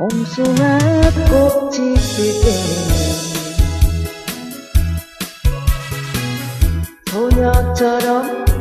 봉숭아 꽃이 필 때는 소녀처럼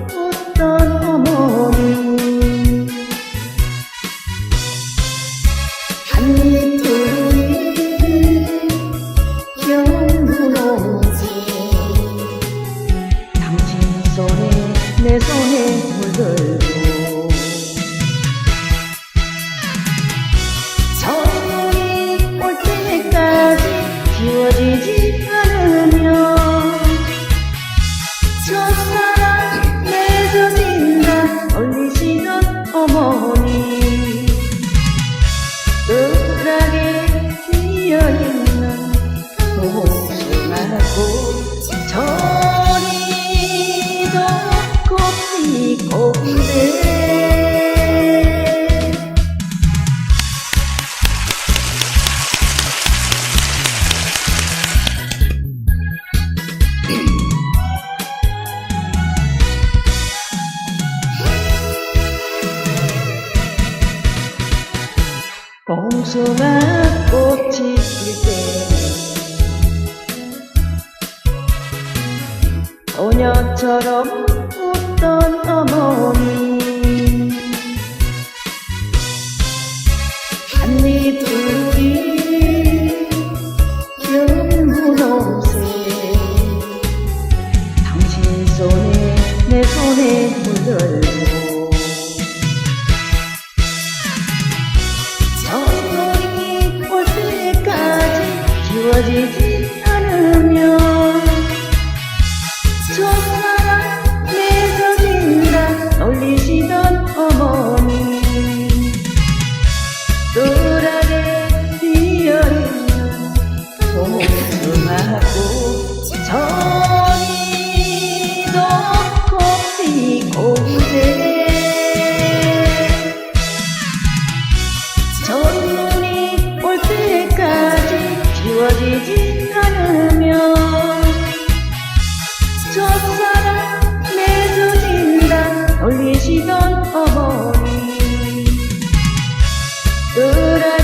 봉숭아 꽃이 필때. 소녀처럼 웃던 어머니. 한입 두입 연분홍색 당신 손에 내 손에 물들고 지워지지 않으면 첫사 지워지지 않으면 첫사랑 맺어진다 놀리시던 어머니 뜰하